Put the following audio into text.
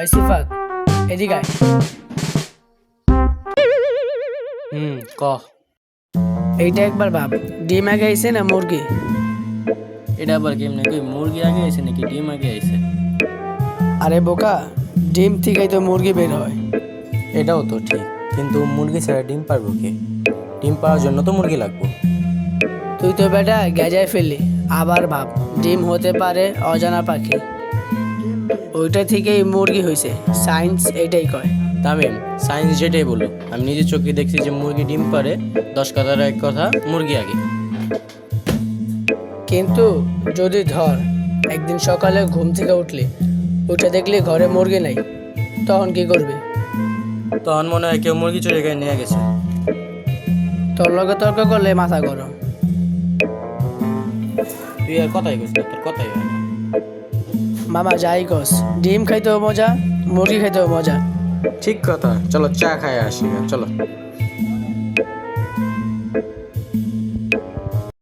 ওই সিফাত এদিকে আয়। হুম ক? এইটা একবার ভাব। ডিম আগে আইছে না মুরগি? এটা আবার কেমনে কই মুরগি আগে আইছে নাকি? ডিম আগে আইছে। আরে বোকা ডিম থেকেই তো মুরগি বের হয়। এটাও তো ঠিক কিন্তু মুরগি ছাড়া ডিম পারব কে? ডিম পাওয়ার জন্য তো মুরগি লাগবে। তুই তো বেটা গেজায় ফেললি। আবার ভাব ডিম হতে পারে অজানা পাখি। ওইটা থেকেই মুরগি হয়েছে সায়েন্স এটাই কয়। তামিম সায়েন্স যেটাই বলো আমি নিজের চোখে দেখছি যে মুরগি ডিম পারে দশ কথার এক কথা মুরগি আগে। কিন্তু যদি ধর একদিন সকালে ঘুম থেকে উঠলে উঠে দেখলে ঘরে মুরগি নাই তখন কি করবি? তখন মনে হয় কেউ মুরগি চুরি করে নিয়ে গেছে। তোর লগে তর্ক করলে মাথা গরম। তুই আর কথাই তোর কথাই হয় না। মামা যাই কস ডিম খাইতেও মজা, মুরগি খাইতেও মজা। ঠিক কথা, চলো চা খাই আসি চলো।